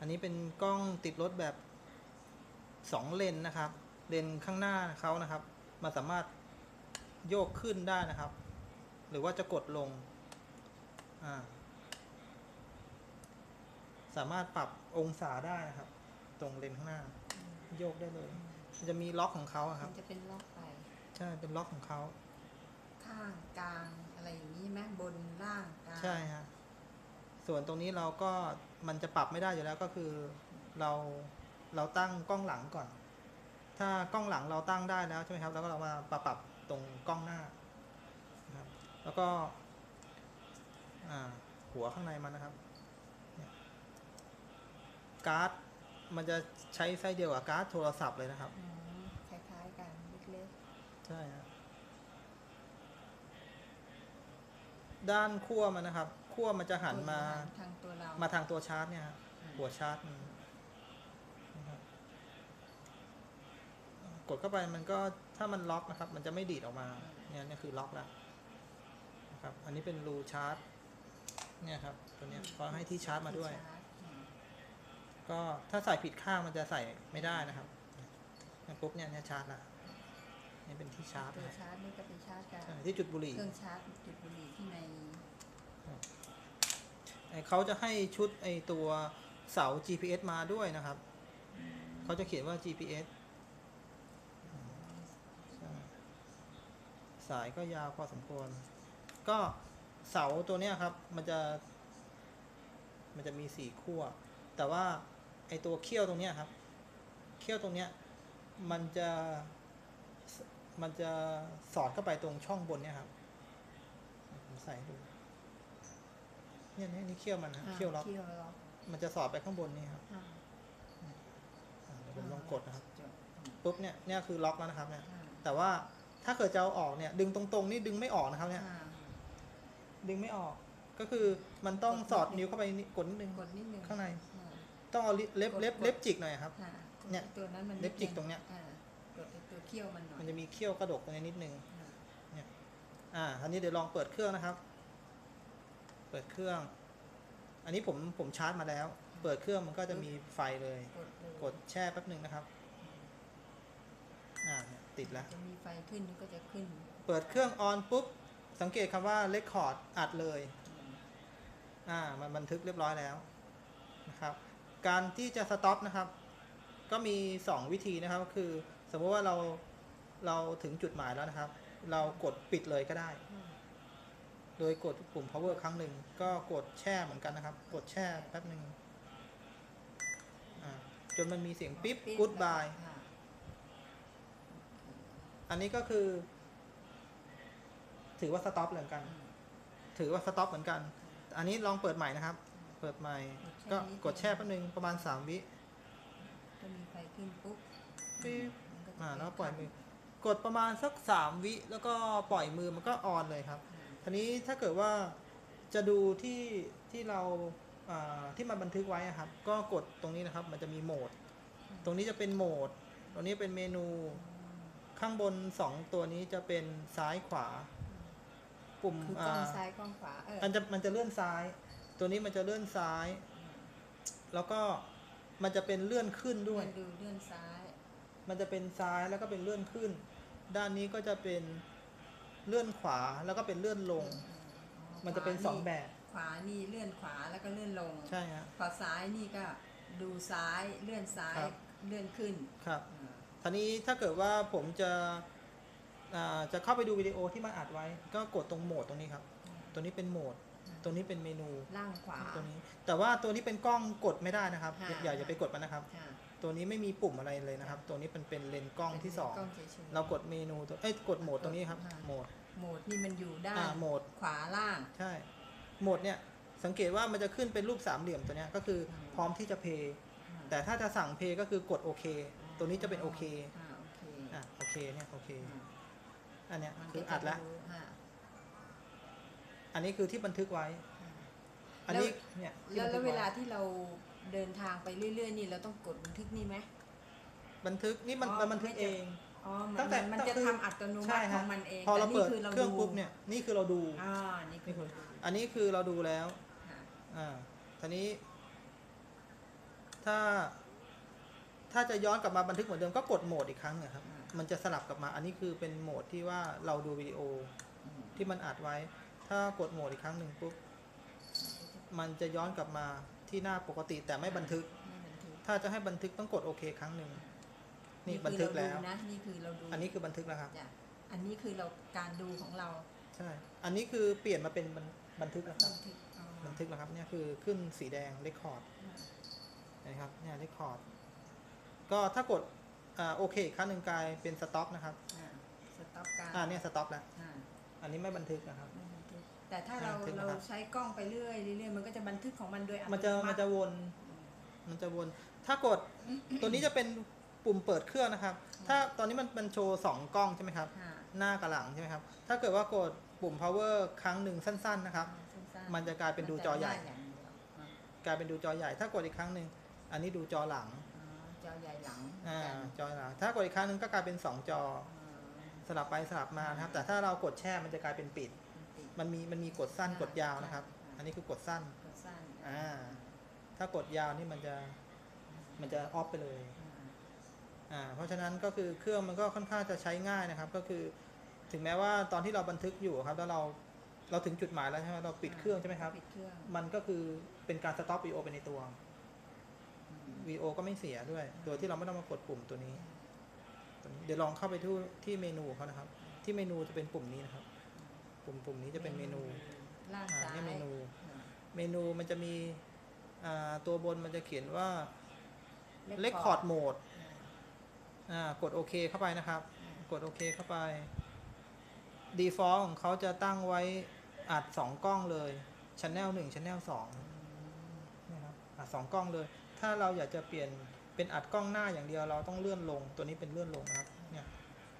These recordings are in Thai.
อันนี้เป็นกล้องติดรถแบบสองเลนนะครับ เลนข้างหน้าเขานะครับมันสามารถโยกขึ้นได้นะครับ หรือว่าจะกดลงอ่าสามารถปรับองศาได้นะครับ ตรงเลนข้างหน้า โยกได้เลย มันจะมีล็อกของเขาอะคมัรับนจะเป็นล็อกไปใช่เป็นล็อกของเขาข้างกลางอะไรอย่างนี้ไหมบนล่างกลางใช่ฮะ ส่วนตรงนี้เราก็มันจะปรับไม่ได้อยู่แล้วก็คือเราเราตั้งกล้องหลังก่อน ถ้ากล้องหลังเราตั้งได้แล้วใช่ไหมครับ แล้วก็เรามาปรับปรับตรงกล้องหน้านะครับแล้วก็อ่าหัวข้างในมันนะครับเนี่ยการ์ดมันจะใช้ไส้เดียวกับการ์ดโทรศัพท์เลยนะครับอืมคล้ายๆกันเล็กใช่ฮะด้านขั้วมันนะครับ ขั้วมันจะๆหันมาทางตัวเรา มาทางตัวชาร์จเนี่ยฮะอืมหัวชาร์จมันนะครับกดเข้าไปมันก็ถ้ามันล็อกนะครับ มันจะไม่ดีดออกมา เนี่ยนี่คือล็อกแล้วนะครับ อันนี้เป็นรูชาร์จ เนี่ยครับ ตัวเนี้ยเขาให้ที่ชาร์จมาด้วยที่ชร์จอืมก็ถ้าใส่ผิดข้างมันจะใส่ไม่ได้นะครับเนี่ยปุ๊บเนี่ยเนี่ยชาร์จละนี่เป็นที่ชาร์จตัวนะชาร์จนี่ก็เป็นชาร์จกับใช่ที่จุดบุหรี่เครื่องชาร์จจุดบุหรี่ที่ในไอ้ เขาจะให้ชุดไอตัวเสา GPS มาด้วยนะครับ เขาจะเขียนว่า GPS สายก็ยาวพอสมควร ก็เสาตัวเนี้ยครับ มันจะ มันจะมีสี่ขั้ว แต่ว่าไอตัวเขี้ยวตรงเนี้ยครับ เขี้ยวตรงเนี้ย มันจะ มันจะสอดเข้าไปตรงช่องบนเนี่ยครับ ผมใส่ดู เนี่ยเนี่ยนี่เขี้ยวมันนะอ่าเขี้ยวล็อกเคี่ยวล็อกมันจะสอดไปข้างบนนี่ครับอ่าอ่าเดี๋ยวผมลองกดนะครับจบอืมปุ๊บเนี่ยเนี่ยคือล็อกแล้วนะครับ เนี่ยอ่าแต่ว่าถ้าเกิดจะเอาออกเนี่ย ดึงตรงๆ นี่ดึงไม่ออกนะครับ เนี่ยอ่าดึงไม่ออก ก็คือมันต้องสอดนิ้วเข้าไปนิดกดนิดนึงกดนิดนึงข้างในอ่าต้องเอาเล็บเล็บกดเล็บจิกหน่อยครับอ่าเนี่ยตัวนั้นมันเล็บจิกตรงเนี้ยอ่ากดไอ้ตัวเคี่ยวมันหน่อยมันจะมีเขี้ยวกระดกตรงนี้นิดนึงอ่าอ่าอันนี้เดี๋ยวลองเปิดเครื่องนะครับ เปิดเครื่อง อันนี้ผมผมชาร์จมาแล้ว เปิดเครื่องมันก็จะมีไฟเลย กดเลยกดแช่แป๊บหนึ่งนะครับ อ่าเนี่ยติดแล้ว จะมีไฟขึ้นก็จะขึ้น เปิดเครื่องออนปุ๊บ สังเกตคำว่า Record อัดเลย อ่า มันบันทึกเรียบร้อยแล้วนะครับ การที่จะสต็อปนะครับ ก็มี 2 วิธีนะครับ คือ สมมติว่าเราเราถึงจุดหมายแล้วนะครับ เรากดปิดเลยก็ได้อืม โดยกดปุ่ม power ครั้งหนึ่ง ก็กดแช่เหมือนกันนะครับ กดแช่แป๊บหนึ่งอ่าจนมันมีเสียงปิ๊บปิด goodbye แล้วก็อ่าอันนี้ก็คือ ถือว่าสต็อปเหมือนกันอืมถือว่าสต็อปเหมือนกัน อันนี้ลองเปิดใหม่นะครับ เปิดใหม่ ก็กดแช่แป๊บนึงประมาณ3วิก็มีไฟขึ้นปุ๊บปิ๊บมันก็จะอ่าเป็นแล้วปล่อยมือ กดประมาณสัก3วิ แล้วก็ปล่อยมือมันก็ออนเลยครับอ่า ทีนี้ถ้าเกิดว่าจะดูที่ที่เราอ่าที่มันบันทึกไว้อะครับ ก็กดตรงนี้นะครับ มันจะมีโหมด ตรงนี้จะเป็นโหมด ตรงนี้เป็นเมนู ข้างบน 2 ตัวนี้จะเป็นซ้ายขวา ปุ่มคือกล้องอ่าซ้ายกล้องขวา เออ มันจะมันจะเลื่อนซ้าย ตัวนี้มันจะเลื่อนซ้าย แล้วก็มันจะเป็นเลื่อนขึ้นด้เลื่วอยนดูเลื่อนซ้าย มันจะเป็นซ้ายแล้วก็เป็นเลื่อนขึ้น ด้านนี้ก็จะเป็น เลื่อนขวาแล้วก็เป็นเลื่อนลงอ๋อมันจะเป็นขวาสองแบบ ขวานี่เลื่อนขวาแล้วก็เลื่อนลงใช่ฮะ ขวาซ้ายนี่ก็ดูซ้ายเลื่อนซ้ายครับ เลื่อนขึ้นครับอ่าทีนี้ถ้าเกิดว่าผมจะอ่าจะเข้าไปดูวิดีโอที่มันอัดไว้ ก็กดตรงโหมดตรงนี้ครับ ตัวนี้เป็นโหมด ตัวนี้เป็นเมนูล่างขวา ตัวนี้ แต่ว่าตัวนี้เป็นกล้องกดไม่ได้นะครับค่ะอย่าอย่าไปกดมันนะครับ ค่ะ ตัวนี้ไม่มีปุ่มอะไรเลยนะครับ ตัวนี้เป็นเป็นเลนส์กล้องที่สองกล้องเฉยๆเรากดเมนูตัวเอ้ยกดโหมดตรงนี้ครับค่ะโหมดโหมดนี่มันอยู่ด้าอ่านโหมดขวาล่าง ใช่โหมดเนี่ยสังเกตว่ามันจะขึ้นเป็นรูปสามเหลี่ยมตัวเนี้ยก็คือพร้อมที่จะเพย์แต่ถ้าจะสั่งเพย์ก็คือกดโอเคตัวนี้จะเป็นโอเคอ่าโอเคอะโอเคเนี่ยโอเคอ่าอันเนี้ยมันคือก็อัดจะแล้วดูอ่าอันนี้คือที่บันทึกไว้อ่าอันนี้เนี่ยที่แล้วบันแล้ทึวกเวไลาที่เรา เดินทางไปเรื่อย ๆ นี่เราต้องกดบันทึกนี่ไหม บันทึกนี่มันอ๋อมันบันทึกไม่เอจะงอ๋อมัตั้นงแต่มันจะคือทำอัตโนมัใช่ติขฮะองมันเองพอเราแต่เปิดนี่คือเราเครื่องดูปุ๊บเนี่ยนี่คือเราดู อ่านี่คือนี่คือดูอันนี้คือเราดูแล้ว ค่ะอ่าทีนี้ ถ้า ถ้าจะย้อนกลับมาบันทึกเหมือนเดิมก็กดโหมดอีกครั้งหนึงครับอ่ามันจะสลับกลับมา อันนี้คือเป็นโหมดที่ว่าเราดูวิดีโออืมที่มันอัดไว้ ถ้ากดโหมดอีกครั้งหนึ่งปุ๊บ มันจะย้อนกลับมา ที่หน้าปกติแต่ไม่บันทึกไม่บันทึก ถ้าจะให้บันทึกต้องกดโอเคครั้งหนึ่งนี่คือบันทึกแล้วเราดูนะนี่คือเราดูอันนี้คือบันทึกแล้วครับจ้ะอันนี้คือเราการดูของเราใช่ อันนี้คือเปลี่ยนมาเป็นบันบันทึกแล้วคบัรับนทึกอ๋อบันทึกแล้วครับเนี่ยคือขึ้นสีแดงเรคคอร์ดอ่านะครับเนี่ยเรคคอร์ดก็ถ้ากดอ่าโอเคอีกครั้งหนึ่งกลายเป็นสต็อปนะครับอ่าสต็อปการอ่าเนี่ยสต็อปแล้วอ่าอันนี้ไม่บันทึกนะครับไม่บันทึก แต่ถ้าเราบันทึกเรานะครับ ใช้กล้องไปเรื่อยเรื่อยๆมันก็จะบันทึกของมันโดยอัตโนมันจะมัมันติจะวน มันจะวน ถ้ากด ตัวนี้จะเป็นปุ่มเปิดเครื่องนะครับ ถ้าตอนนี้มันมันโชว์สองกล้องใช่ไหมครับอ่าหน้ากับหลังใช่ไหมครับ ถ้าเกิดว่ากดปุ่ม power ครั้งหนึ่งสั้น ๆ นะครับ สั้ๆมันจะกลายเป็นดูจอใหญ่ มันจะได้อย่างเดียวอ่ากลายเป็นดูจอใหญ่ ถ้ากดอีกครั้งหนึ่ง อันนี้ดูจอหลัง อ๋อจอใหญ่หลังอ่า กันจอหลัง ถ้ากดอีกครั้งหนึ่งก็กลายเป็นสองจออ่าสลับไปสลับมานะครับ แต่ถ้าเรากดแช่มันจะกลายเป็นปิดติด มันมีมันมีกดสั้นกดยาวนะครับ อันนี้คือกดสั้นก็สั้นอ่าถ้ากดยาวนี่มันจะมันจะออฟไปเลยอ่าอ่าเพราะฉะนั้นก็คือเครื่องมันก็ค่อนข้างจะใช้ง่ายนะครับ ก็คือถึงแม้ว่าตอนที่เราบันทึกอยู่ครับแล้วเราเราถึงจุดหมายแล้วใช่ไหมเราปิดเครื่องใช่ไหมครับปิดเครื่องมันก็คือเป็นการสต็อปวีโอไปในตัวอืมวีโอก็ไม่เสียด้วย โดยที่เราไม่ต้องมากดปุ่มตัวนี้ตัวนี้ เดี๋ยวลองเข้าไปที่ที่เมนูเขานะครับ ที่เมนูจะเป็นปุ่มนี้นะครับ ปุ่มปุ่มนี้จะเป็นเมนูล่างอ่าซ้ายเนี่ยเมนูอ่าเมนูมันจะมีอ่าตัวบนมันจะเขียนว่า Record Mode อ่ากดโอเคเข้าไปนะครับ กดโอเคเข้าไป default ของเขาจะตั้งไว้อัดสองกล้องเลย channel หนึ่ง channel สองนะครับอัดสองกล้องเลย ถ้าเราอยากจะเปลี่ยนเป็นอัดกล้องหน้าอย่างเดียวเราต้องเลื่อนลง ตัวนี้เป็นเลื่อนลงนะครับ เนี่ย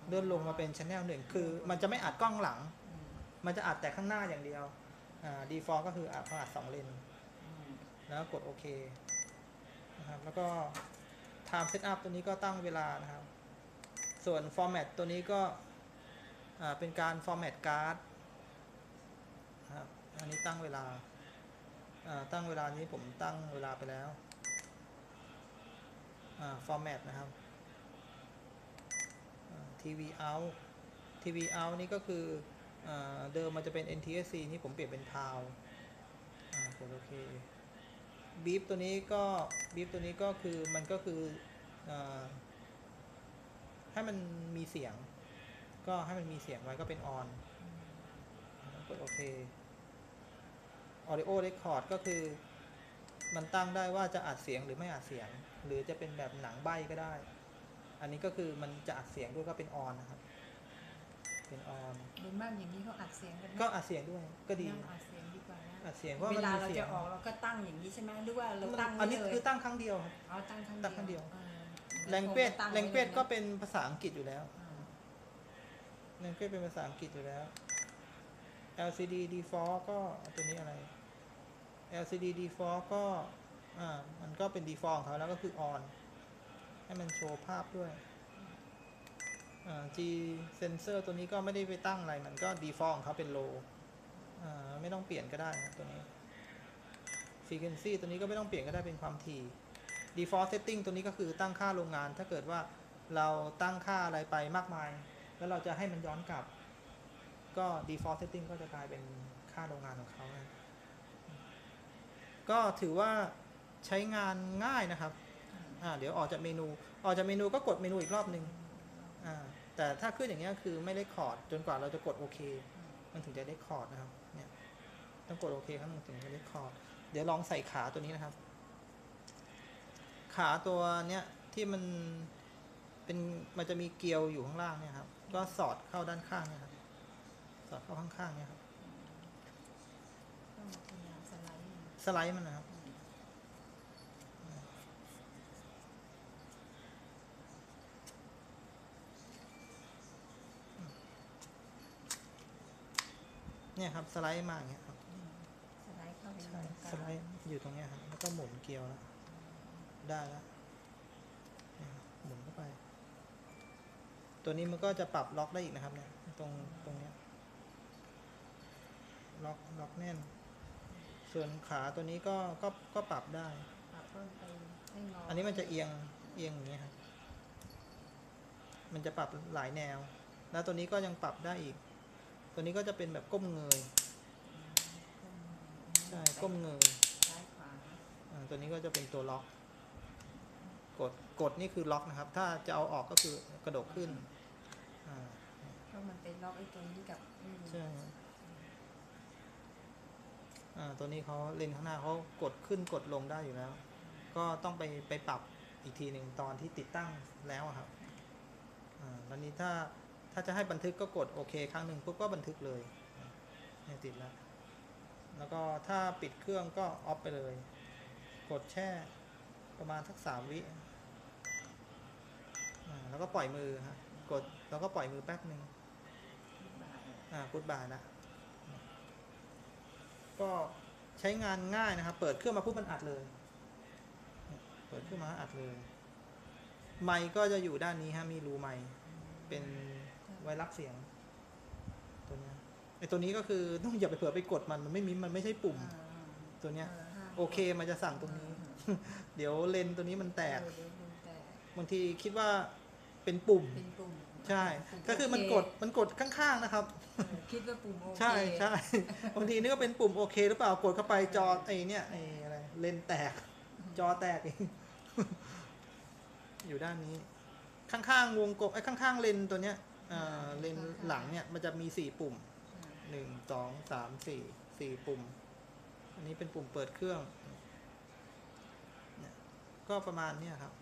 เลื่อนลงมาเป็น channel หนึ่งคือมันจะไม่อัดกล้องหลังอื มันจะอัดแต่ข้างหน้าอย่างเดียวอ่า default ก็คืออัดอัดสองเลนแล้วกดโอเคนะครับแล้วก็ time setup ตัวนี้ก็ตั้งเวลานะครับ ส่วน format ตัวนี้ก็อ่าเป็นการ format card นะครับอันนี้ตั้งเวลาอ่าตั้งเวลานี้ผมตั้งเวลาไปแล้วอ่า format นะครับอ่า TV out TV out นี่ก็คือ เดิมมันจะเป็น NTSC นี่ผมเปลี่ยนเป็น PAL อ่ากดโอเคบีฟตัวนี้ก็บีฟตัวนี้ก็คือมันก็คืออให้มันมีเสียง ก็ให้มันมีเสียงไว้ก็เป็นออนกดโอเค Audio Record ก็คือมันตั้งได้ว่าจะอัดเสียงหรือไม่อัดเสียง หรือจะเป็นแบบหนังใบก็ได้ อันนี้ก็คือมันจะอัดเสียงด้วยก็เป็นออนนะครับ เป็นออนโดยมากอย่างนี้เขาอัดเสียงกันไหมก็อัดเสียงด้วยก็ดีนั่งอัดเสียงดีกว่านะอัดเสียงเพราะเวมันลามีเราเสียจะงออกเราก็ตั้งอย่างนี้ใช่ไหมหรือว่าเรามันตั้งอันไว้นี้เลยคือตั้งครั้งเดียวครับอ๋อตั้งครั้งตั้งครั้งเดียว อ่าแลงเกจตั้ไว้แลงเกจยนะก็เป็นภาษาอังกฤษอยู่แล้วอ่าแลงเกจเป็นภาษาอังกฤษอยู่แล้ว LCD default ก็ตัวนี้อะไร LCD default ก็อ่ามันก็เป็น default ของเขาแล้วก็คือ on ให้มันโชว์ภาพด้วยอ่า G sensor ตัวนี้ก็ไม่ได้ไปตั้งอะไร มันก็ default ของเขาเป็น low ไม่ต้องเปลี่ยนก็ได้นะตัวนี้ frequency ตัวนี้ก็ไม่ต้องเปลี่ยนก็ได้เป็นความถี่ default setting ตัวนี้ก็คือตั้งค่าโรงงาน ถ้าเกิดว่าเราตั้งค่าอะไรไปมากมาย แล้วเราจะให้มันย้อนกลับ ก็ default setting ก็จะกลายเป็นค่าโรงงานของเขานะก็ถือว่าใช้งานง่ายนะครับ เดี๋ยวออกจากเมนู ออกจากเมนูก็กดเมนูอีกรอบหนึ่ง อ่าแต่ถ้าขึ้นอย่างเงี้ยคือไม่ได้คอร์ดจนกว่าเราจะกดโอเค มันถึงจะได้คอร์ดนะครับเนี่ยต้องกดโอเคครั้งหนึ่งถึงจะได้คอร์ดเดี๋ยวลองใส่ขาตัวนี้นะครับ ขาตัวเนี้ยที่มันเป็นมันจะมีเกลียวอยู่ข้างล่างเนี่ยครับ ก็สอดเข้าด้านข้างเนี่ยครับสอดเข้าข้างๆเนี่ยครับต้องพยายามสไลด์มันสไลด์มันนะครับ เนี่ยครับสไลด์มาอย่างเงี้ยครับอืมสไลด์เข้าไปใช่ตรงกสลางไลด์อยู่ตรงเนี้ยครับแล้วก็หมุนเกลียวแล้วได้แล้วเนี่ยครับหมุนเข้าไป ตัวนี้มันก็จะปรับล็อกได้อีกนะครับเนี่ยตรงตรงเนี้ยล็อกล็อกแน่น ส่วนขาตัวนี้ก็ก็ก็ปรับได้ ปรับเพิ่มไปให้งออัอันนี้มันจะเอียงเอียงอย่างเงี้ยครับมันจะปรับหลายแนว แล้วตัวนี้ก็ยังปรับได้อีก ตัวนี้ก็จะเป็นแบบก้มเงยใช่ก้มเงยซ้ายขวาอ่าตัวนี้ก็จะเป็นตัวล็อก กดกดนี่คือล็อกนะครับ ถ้าจะเอาออกก็คือกระดกขึ้นอ่าเพราะมันเป็นล็อกไอ้ตรงนี้กับอืมใช่ครับอ่าตัวนี้เขาเลนส์ข้างหน้าเขากดขึ้นกดลงได้อยู่แล้ว ก็ต้องไปไปปรับอีกทีหนึ่งตอนที่ติดตั้งแล้วอะครับอ่าแล้วนี้ถ้าถ้าจะให้บันทึกก็กดโอเคครั้งหนึ่งปุ๊บก็บันทึกเลยเนี่ยติดแล้ว แล้วก็ถ้าปิดเครื่องก็ออฟไปเลย กดแช่ประมาณสักสามวิแล้วก็ปล่อยมือฮะกดแล้วก็ปล่อยมือแป๊บหนึ่งบ่ายอ่ากูดบายนะ ก็ใช้งานง่ายนะครับ เปิดเครื่องมาปุ๊บมันอัดเลยเนี่ยเปิดเครื่องมาอัดเลย ไมค์ก็จะอยู่ด้านนี้ฮะ มีรูไมค์เป็น ไวรักเสียง ตัวเนี้ยไอตัวนี้ก็คือต้องอย่าไปเผื่อไปกดมันมันไม่มีมันไม่ใช่ปุ่มอ่าตัวเนี้ยห้าโอเคมันจะสั่งตรงนี้ เดี๋ยวเลนส์ตัวนี้มันแตกเออเดี๋ยวมันแตกบางทีคิดว่าเป็นปุ่มเป็นปุ่มใช่ปุ่ก็คือมันโเกดมันกดข้างๆนะครับเออคิดว่าปุ่มโอเค ใช่ใช่บางทีนึกว่าเป็นปุ่มโอเค หรือเปล่ากดเข้าไปจอไอ้เนี่ยไอ้อะไรเลนส์แตก จอแตกเองอยู่ด้านนี้ ข้างๆวงกลมไอ้ข้างๆเลนส์ตัวเนี้ยอ่า เลนส์หลังเนี่ยมันจะมีสี่ปุ่มอ่าหนึ่งสองสามสี่สี่ปุ่ม อันนี้เป็นปุ่มเปิดเครื่องเนี่ยก็ประมาณเนี้ยครับ